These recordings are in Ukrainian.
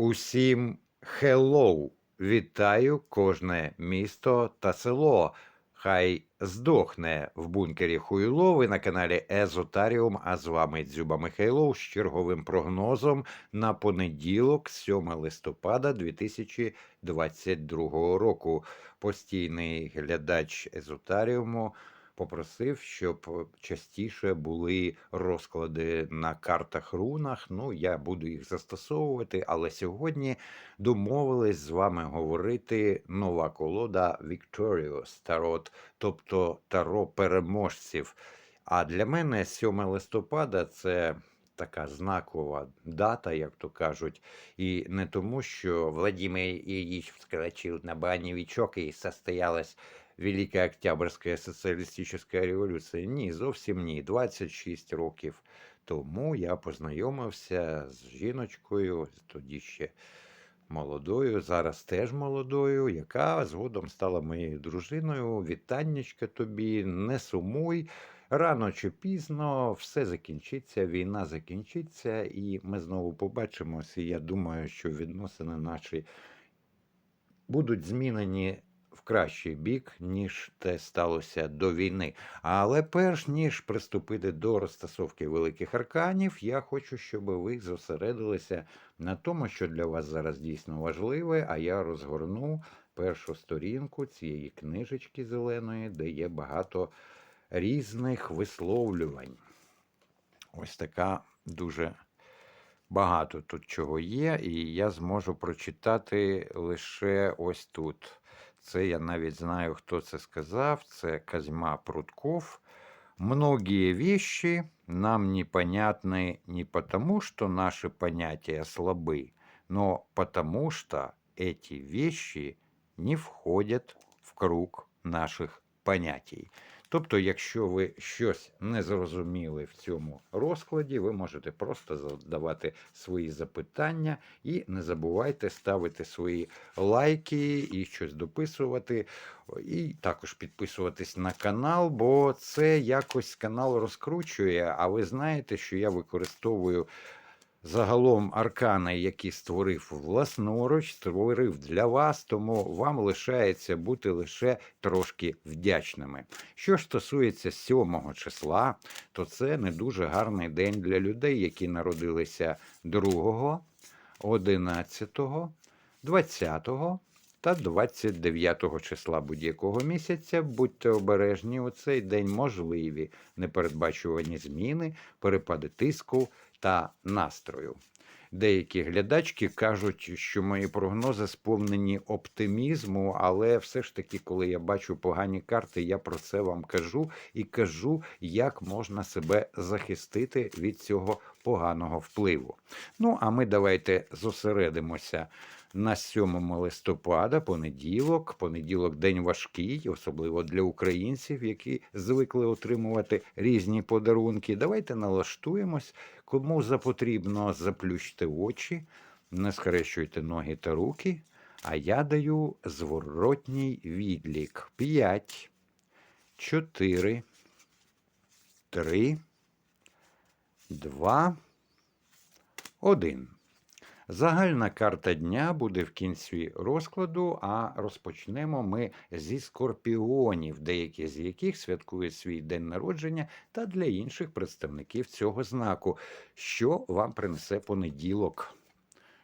Усім хеллоу! Вітаю кожне місто та село. Хай здохне в бункері Хуйло. Ви на каналі Езотаріум. А з вами Дзюба Михайлов з черговим прогнозом на понеділок, 7 листопада 2022 року. Постійний глядач Езотаріуму попросив, щоб частіше були розклади на картах рунах. Ну, я буду їх застосовувати, але сьогодні домовились з вами говорити нова колода Victorious Tarot, тобто таро переможців. А для мене 7 листопада це. Така знакова дата, як то кажуть, і не тому, що Владимир Ильич вскочил на банівічок і состоялась Велика Октябрьська соціалістична революція. Ні, зовсім ні. 26 років тому я познайомився з жіночкою, тоді ще молодою, зараз теж молодою, яка згодом стала моєю дружиною. Вітаннячка тобі, не сумуй. Рано чи пізно все закінчиться, війна закінчиться, і ми знову побачимося. Я думаю, що відносини наші будуть змінені в кращий бік, ніж те сталося до війни. Але перш ніж приступити до розтасовки великих арканів, я хочу, щоб ви зосередилися на тому, що для вас зараз дійсно важливе, а я розгорну першу сторінку цієї книжечки зеленої, де є багато різних висловлювань. Ось така дуже багато тут чого є, і я зможу прочитати лише ось тут. Це я навіть знаю, хто це сказав. Це Козьма Прутков. Многие вещи нам непонятны не потому, что наши понятия слабы, но потому что эти вещи не входят в круг наших понятий. Тобто, якщо ви щось не зрозуміли в цьому розкладі, ви можете просто задавати свої запитання і не забувайте ставити свої лайки і щось дописувати, і також підписуватись на канал, бо це якось канал розкручує. А ви знаєте, що я використовую. Загалом аркани, які створив власноруч, створив для вас, тому вам лишається бути лише трошки вдячними. Що ж стосується 7 числа, то це не дуже гарний день для людей, які народилися 2, 11, 20 та 29 числа будь-якого місяця. Будьте обережні у цей день можливі непередбачувані зміни, перепади тиску та настрою. Деякі глядачки кажуть, що мої прогнози сповнені оптимізму, але все ж таки, коли я бачу погані карти, я про це вам кажу і кажу, як можна себе захистити від цього поганого впливу. Ну, а ми давайте зосередимося на 7 листопада, понеділок. Понеділок день важкий, особливо для українців, які звикли отримувати різні подарунки. Давайте налаштуємось. Кому запотрібно, заплющте очі, не схрещуйте ноги та руки. А я даю зворотній відлік. 5, 4, 3, 2, 1. Загальна карта дня буде в кінці розкладу, а розпочнемо ми зі скорпіонів, деякі з яких святкують свій день народження, та для інших представників цього знаку, що вам принесе понеділок.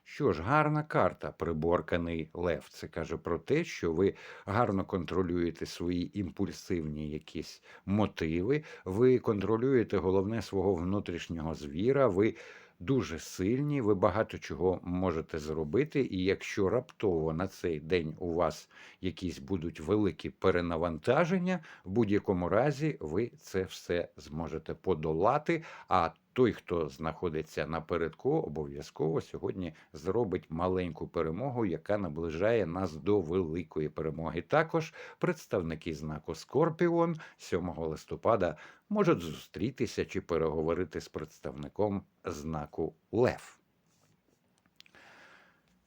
Що ж, гарна карта, приборканий лев. Це каже про те, що ви гарно контролюєте свої імпульсивні якісь мотиви, ви контролюєте головне свого внутрішнього звіра. ви дуже сильні, ви багато чого можете зробити, і якщо раптово на цей день у вас якісь будуть великі перенавантаження, в будь-якому разі ви це все зможете подолати. А той, хто знаходиться напередку, обов'язково сьогодні зробить маленьку перемогу, яка наближає нас до великої перемоги. Також представники знаку Скорпіон 7 листопада можуть зустрітися чи переговорити з представником знаку Лев.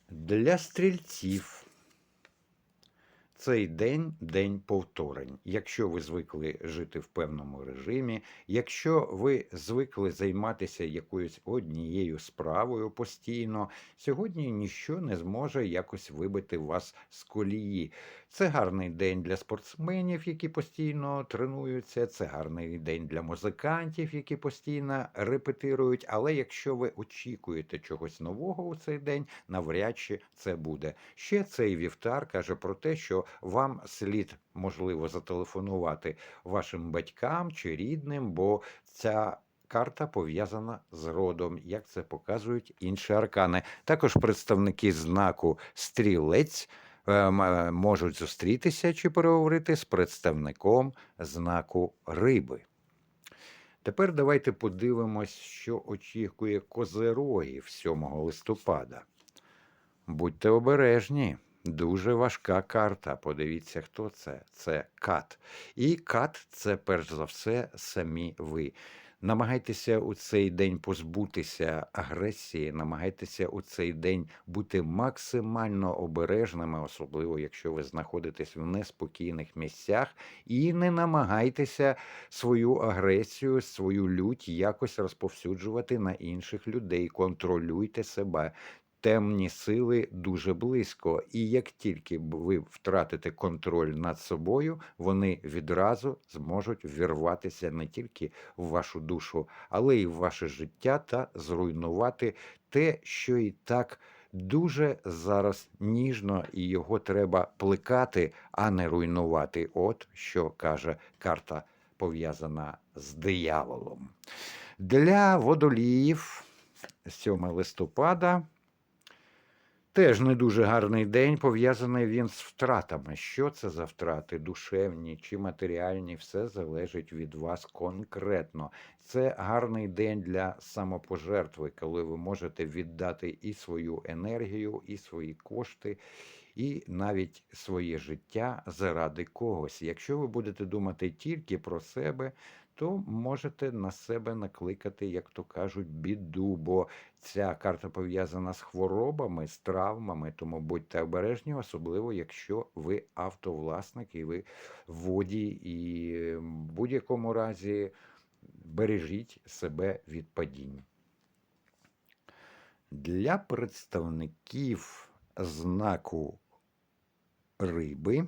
Для стрільців Цей день день повторень. Якщо ви звикли жити в певному режимі, якщо ви звикли займатися якоюсь однією справою постійно, сьогодні ніщо не зможе якось вибити вас з колії. Це гарний день для спортсменів, які постійно тренуються. Це гарний день для музикантів, які постійно репетирують. Але якщо ви очікуєте чогось нового у цей день, навряд чи це буде. Ще цей вівтар каже про те, що вам слід можливо зателефонувати вашим батькам чи рідним, бо ця. Карта пов'язана з родом, як це показують інші аркани. Також представники знаку стрілець можуть зустрітися чи переговорити з представником знаку риби. Тепер давайте подивимось, що очікує козерогів 7 листопада. Будьте обережні. Дуже важка карта. Подивіться, хто це. Це кат. І кат це перш за все самі ви. Намагайтеся у цей день позбутися агресії, намагайтеся у цей день бути максимально обережними, особливо якщо ви знаходитесь в неспокійних місцях, і не намагайтеся свою агресію, свою лють якось розповсюджувати на інших людей. Контролюйте себе. Темні сили дуже близько, і як тільки ви втратите контроль над собою, вони відразу зможуть вірватися не тільки в вашу душу, але й в ваше життя та зруйнувати те, що і так дуже зараз ніжно, і його треба плекати, а не руйнувати. От що каже карта, пов'язана з дияволом. Для водоліїв 7 листопада. Теж не дуже гарний день, пов'язаний він з втратами. Що це за втрати? Душевні чи матеріальні, все залежить від вас конкретно. Це гарний день для самопожертви, коли ви можете віддати і свою енергію, і свої кошти, і навіть своє життя заради когось. Якщо ви будете думати тільки про себе, то можете на себе накликати, як то кажуть, біду, бо ця карта пов'язана з хворобами, з травмами, тому будьте обережні, особливо якщо ви автовласник і ви водій, і в будь-якому разі бережіть себе від падінь. Для представників знаку риби.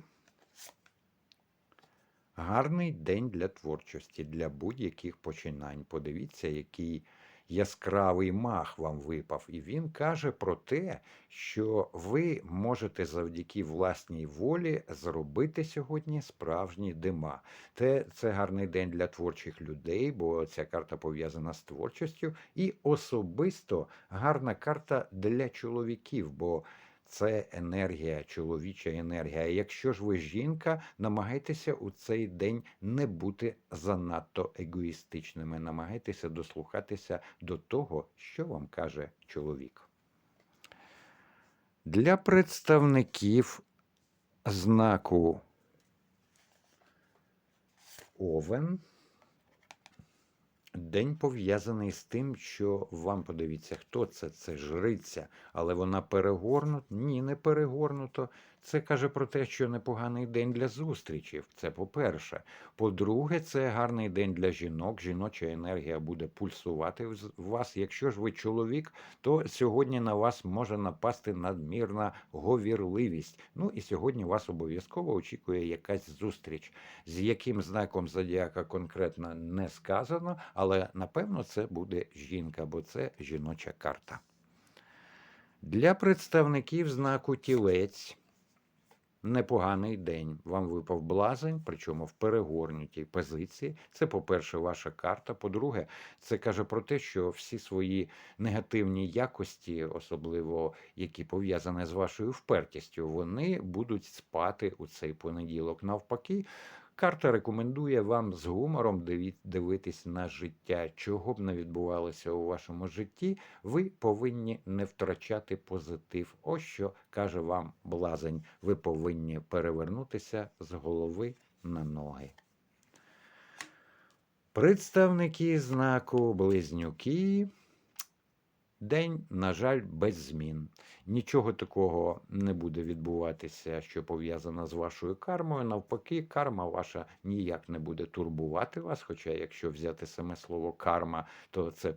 Гарний день для творчості, для будь-яких починань. Подивіться, який яскравий мах вам випав. І він каже про те, що ви можете завдяки власній волі зробити сьогодні справжні дима. Те, це гарний день для творчих людей, бо ця карта пов'язана з творчістю. І особисто гарна карта для чоловіків. бо це енергія, чоловіча енергія. Якщо ж ви жінка, намагайтеся у цей день не бути занадто егоїстичними. Намагайтеся дослухатися до того, що вам каже чоловік. Для представників знаку Овен. День пов'язаний з тим, що вам подивіться, хто це? Це жриця, але вона перегорнута? Ні, не перегорнуто. Це каже про те, що непоганий день для зустрічів. Це по-перше. По-друге, це гарний день для жінок. Жіноча енергія буде пульсувати в вас. Якщо ж ви чоловік, то сьогодні на вас може напасти надмірна говірливість. Ну і сьогодні вас обов'язково очікує якась зустріч, з яким знаком зодіака конкретно не сказано, але напевно це буде жінка, бо це жіноча карта. Для представників знаку тілець. Непоганий день. Вам випав блазень, причому в перегорнутій позиції. Це, по-перше, ваша карта. По-друге, це каже про те, що всі свої негативні якості, особливо які пов'язані з вашою впертістю, вони будуть спати у цей понеділок. Навпаки, карта рекомендує вам з гумором дивитись на життя. Чого б не відбувалося у вашому житті, ви повинні не втрачати позитив. Ось що каже вам блазень. Ви повинні перевернутися з голови на ноги. Представники знаку близнюки. День, на жаль, без змін. Нічого такого не буде відбуватися, що пов'язано з вашою кармою. Навпаки, карма ваша ніяк не буде турбувати вас. Хоча, якщо взяти саме слово карма, то це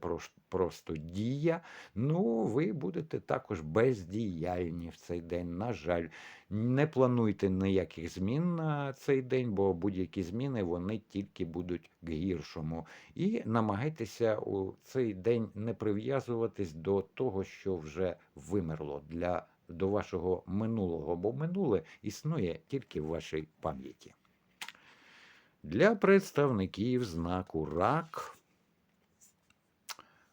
просто дія. Ну, ви будете також бездіяльні в цей день. На жаль, не плануйте ніяких змін на цей день, бо будь-які зміни вони тільки будуть к гіршому. І намагайтеся у цей день не прив'язуватись до того, що вже вимерло для до вашого минулого, бо минуле існує тільки в вашій пам'яті. Для представників знаку рак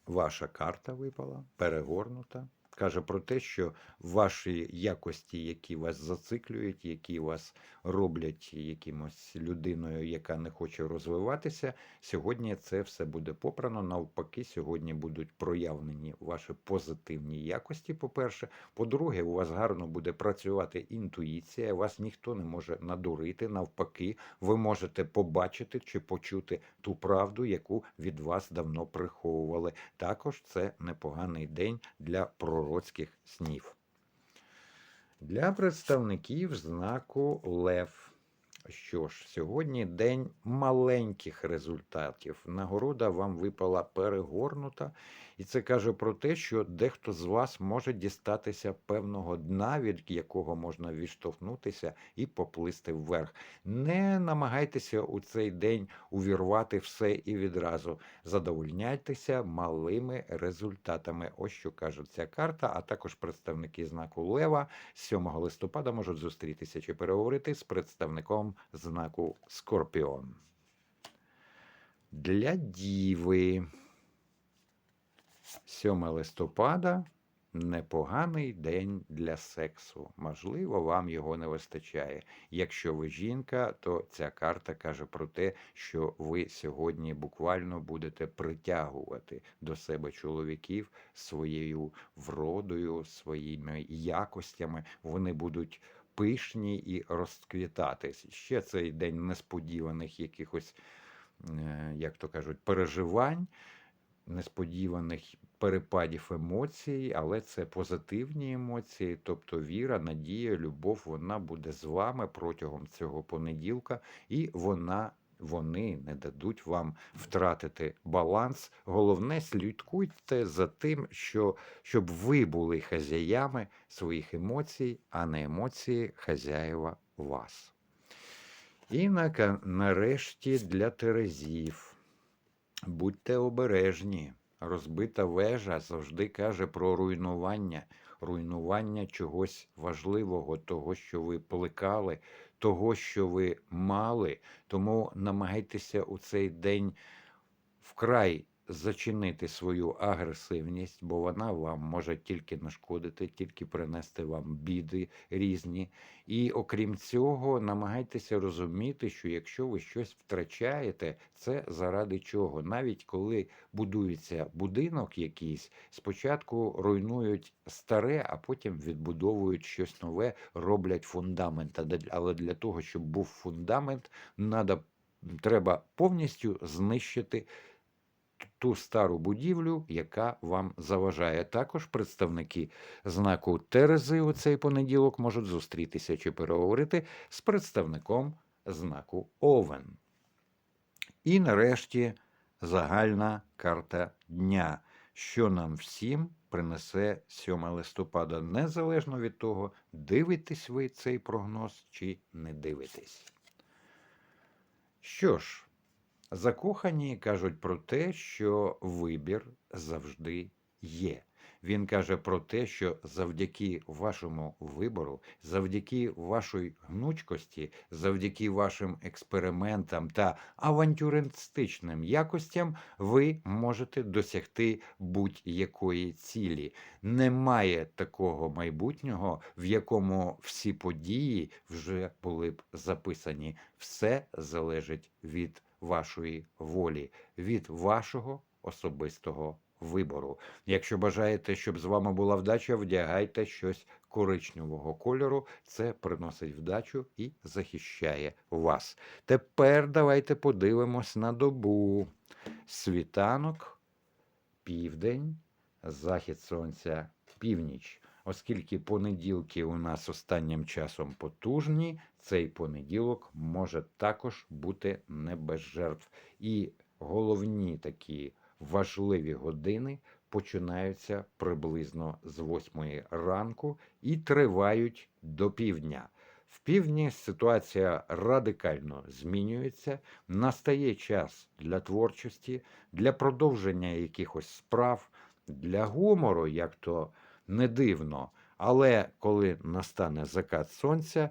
ваша карта випала, перегорнута. Каже про те, що ваші якості, які вас зациклюють, які вас роблять якимось людиною, яка не хоче розвиватися, сьогодні це все буде попрано. Навпаки, сьогодні будуть проявлені ваші позитивні якості. По-перше, по-друге, у вас гарно буде працювати інтуїція, вас ніхто не може надурити. Навпаки, ви можете побачити чи почути ту правду, яку від вас давно приховували. Також це непоганий день для пророцьких снів. Для представників знаку Лев. Що ж, сьогодні день маленьких результатів. Нагорода вам випала перегорнута, і це каже про те, що дехто з вас може дістатися певного дна, від якого можна відштовхнутися і поплисти вверх. Не намагайтеся у цей день увірвати все і відразу. Задовольняйтеся малими результатами. Ось що каже ця карта, а також представники знаку Лева 7 листопада можуть зустрітися чи переговорити з представником знаку Скорпіон. Для діви 7 листопада непоганий день для сексу. Можливо, вам його не вистачає. Якщо ви жінка, то ця карта каже про те, що ви сьогодні буквально будете притягувати до себе чоловіків своєю вродою, своїми якостями. Вони будуть пишні і розквітати. Ще цей день несподіваних якихось, е, як то кажуть, переживань несподіваних перепадів емоцій, але це позитивні емоції, тобто віра, надія, любов, вона буде з вами протягом цього понеділка, і вона. Вони не дадуть вам втратити баланс. Головне, слідкуйте за тим, що щоб ви були хазяями своїх емоцій, а не емоції хазяєва вас. І на, нарешті для Терезів. Будьте обережні. Розбита вежа завжди каже про руйнування, руйнування чогось важливого, того, що ви плекали, того, що ви мали. Тому намагайтеся у цей день вкрай зачинити свою агресивність, бо вона вам може тільки нашкодити, тільки принести вам біди різні. І окрім цього, намагайтеся розуміти, що якщо ви щось втрачаєте, це заради чого. Навіть коли будується будинок якийсь, спочатку руйнують старе, а потім відбудовують щось нове, роблять фундамент. Але для того, щоб був фундамент, треба повністю знищити ту стару будівлю, яка вам заважає. Також представники знаку Терези у цей понеділок можуть зустрітися чи переговорити з представником знаку Овен. І нарешті загальна карта дня, що нам всім принесе 7 листопада, незалежно від того, дивитесь ви цей прогноз чи не дивитесь. Що ж, Закохані кажуть про те, що вибір завжди є. Він каже про те, що завдяки вашому вибору, завдяки вашій гнучкості, завдяки вашим експериментам та авантюристичним якостям, ви можете досягти будь-якої цілі. Немає такого майбутнього, в якому всі події вже були б записані. Все залежить від вашої волі, від вашого особистого вибору. Якщо бажаєте, щоб з вами була вдача, вдягайте щось коричневого кольору. Це приносить вдачу і захищає вас. Тепер давайте подивимось на добу. Світанок, південь, захід сонця північ. Оскільки понеділки у нас останнім часом потужні, цей понеділок може також бути не без жертв. І головні такі важливі години починаються приблизно з 8 ранку і тривають до півдня. В півдні ситуація радикально змінюється, настає час для творчості, для продовження якихось справ, для гумору, як то не дивно. Але коли настане закат сонця,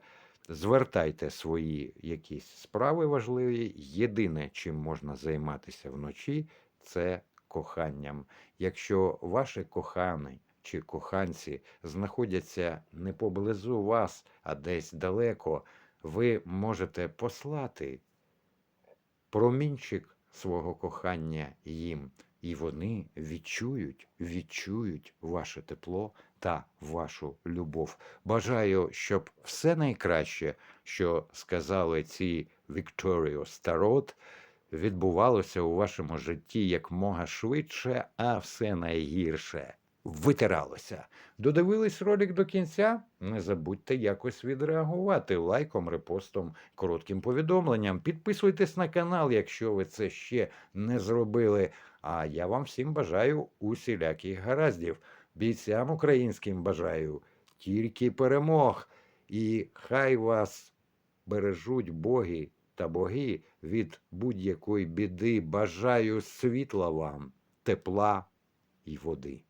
звертайте свої якісь справи важливі. Єдине, чим можна займатися вночі, це коханням. Якщо ваші кохані чи коханці знаходяться не поблизу вас, а десь далеко, ви можете послати промінчик свого кохання їм, і вони відчують, відчують ваше тепло та вашу любов. Бажаю, щоб все найкраще, що сказали ці Victorious Tarot, відбувалося у вашому житті якмога швидше, а все найгірше витиралося. Додивились ролик до кінця? Не забудьте якось відреагувати лайком, репостом, коротким повідомленням. Підписуйтесь на канал, якщо ви це ще не зробили. А я вам всім бажаю усіляких гараздів. Бійцям українським бажаю тільки перемог. І хай вас бережуть боги та боги від будь-якої біди. Бажаю світла вам, тепла і води.